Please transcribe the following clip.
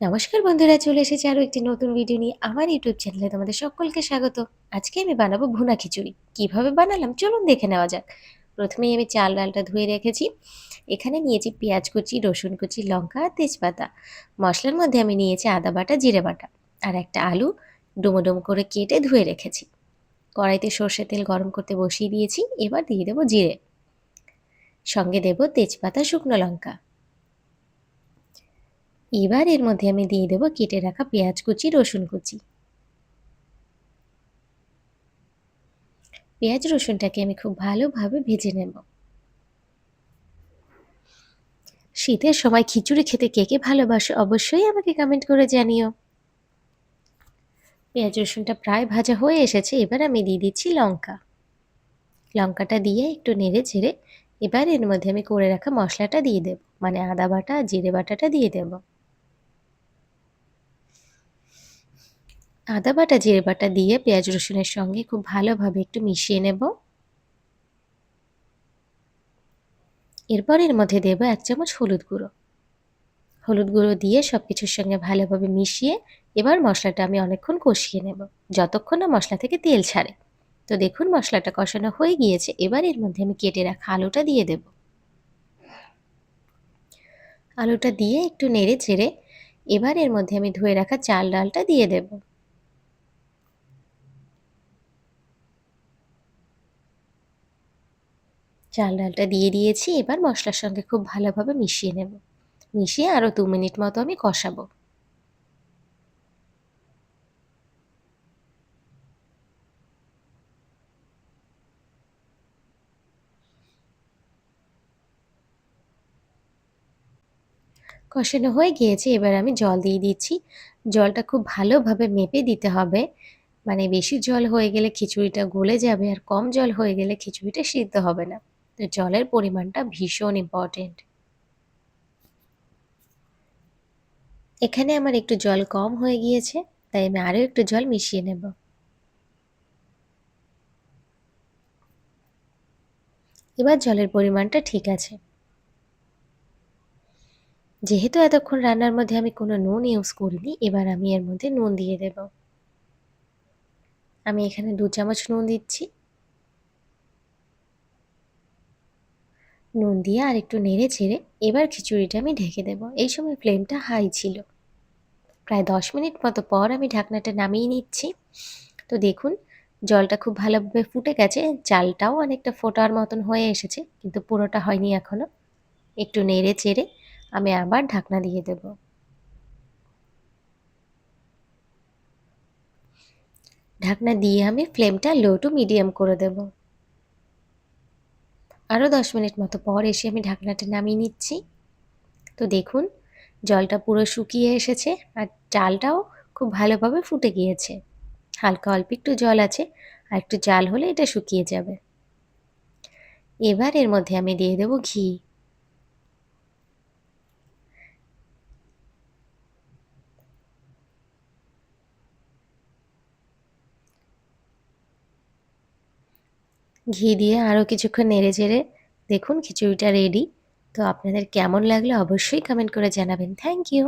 নমস্কার বন্ধুরা, চলে এসেছি আরও একটি নতুন ভিডিও নিয়ে আমার ইউটিউব চ্যানেলে তোমাদের সকলকে স্বাগত। আজকে আমি বানাবো ভুনা খিচুড়ি। কীভাবে বানালাম? চলুন দেখে নেওয়া যাক। প্রথমেই আমি চাল ডালটা ধুয়ে রেখেছি। এখানে নিয়েছি পেঁয়াজ কুচি, রসুন কুচি, লঙ্কা আর তেজপাতা। মশলার মধ্যে আমি নিয়েছি আদা বাটা, জিরে বাটা আর একটা আলু ডুমো ডুমো করে কেটে ধুয়ে রেখেছি। কড়াইতে সর্ষে তেল গরম করতে বসিয়ে দিয়েছি। এবার দিয়ে দেবো জিরে। সঙ্গে দেব তেজপাতা, শুকনো লঙ্কা। এবার এর মধ্যে আমি দিয়ে দেবো কেটে রাখা পেঁয়াজ কুচি, রসুন কুচি। পেঁয়াজ, রসুনটাকে আমি খুব ভালোভাবে ভেজে নেব। শীতের সময় খিচুড়ি খেতে কে কে ভালোবাসো অবশ্যই আমাকে কমেন্ট করে জানিও। পেঁয়াজ, রসুনটা প্রায় ভাজা হয়ে এসেছে, এবার আমি দিয়ে দিচ্ছি লঙ্কা। লঙ্কাটা দিয়ে একটু নেড়ে ছেড়ে এবার এর মধ্যে আমি করে রাখা মশলাটা দিয়ে দেব। মানে আদা বাটা, জিরে বাটাটা দিয়ে দেবো। আদা বাটা, জিরে বাটা দিয়ে পেঁয়াজ রসুনের সঙ্গে খুব ভালোভাবে একটু মিশিয়ে নেব। এরপর এর মধ্যে দেব এক চামচ হলুদ গুঁড়ো। হলুদ গুঁড়ো দিয়ে সব কিছুর সঙ্গে ভালোভাবে মিশিয়ে এবার মশলাটা আমি অনেকক্ষণ কষিয়ে নেব, যতক্ষণ না মশলা থেকে তেল ছাড়ে। তো দেখুন, মশলাটা কষানো হয়ে গিয়েছে, এবার এর মধ্যে আমি কেটে রাখা আলুটা দিয়ে দেব। আলুটা দিয়ে একটু নেড়ে চেড়ে এবার এর মধ্যে আমি ধুয়ে রাখা চাল ডালটা দিয়ে দেবো। চাল ডালটা দিয়ে দিয়েছি, এবার মশলার সঙ্গে খুব ভালোভাবে মিশিয়ে নেব। মিশিয়ে আরও দু মিনিট মতো আমি কষাবো। কষানো হয়ে গিয়েছে, এবার আমি জল দিয়ে দিচ্ছি। জলটা খুব ভালোভাবে মেপে দিতে হবে। মানে বেশি জল হয়ে গেলে খিচুড়িটা গলে যাবে আর কম জল হয়ে গেলে খিচুড়িটা সিদ্ধ হবে না। তো জলের পরিমাণটা ভীষণ ইম্পর্টেন্ট এখানে আমার একটু জল কম হয়ে গিয়েছে, তাই আমি আরও একটু জল মিশিয়ে নেব। এবার জলের পরিমাণটা ঠিক আছে। যেহেতু এতক্ষণ রান্নার মধ্যে আমি কোনো নুন ইউজ করিনি, এবার আমি এর মধ্যে নুন দিয়ে দেব। আমি এখানে দু চামচ নুন দিচ্ছি। নুন দিয়ে আর একটু নেড়ে ছেড়ে এবার খিচুড়িটা আমি ঢেকে দেব। এই সময় ফ্লেমটা হাই ছিল। প্রায় দশ মিনিট মতো পর আমি ঢাকনাটা নামিয়ে নিচ্ছি। তো দেখুন, জলটা খুব ভালোভাবে ফুটে গেছে। চালটাও অনেকটা ফোটার মতন হয়ে এসেছে, কিন্তু পুরোটা হয়নি এখনও একটু নেড়ে চেড়ে আমি আবার ঢাকনা দিয়ে দেব। ঢাকনা দিয়ে আমি ফ্লেমটা লো টু মিডিয়াম করে দেবো। আরও দশ মিনিট মতো পর এসে আমি ঢাকনাটা নামিয়ে নিচ্ছি। তো দেখুন, জলটা পুরো শুকিয়ে এসেছে আর চালটাও খুব ভালোভাবে ফুটে গিয়েছে। হালকা অল্প একটু জল আছে আর একটু জাল হলে এটা শুকিয়ে যাবে। এবার এর মধ্যে আমি দিয়ে দেবো ঘি। ঘি দিয়ে আরও কিছুক্ষণ নেড়ে চেড়ে দেখুন খিচুড়িটা রেডি তো আপনাদের কেমন লাগল অবশ্যই কমেন্ট করে জানাবেন। Thank you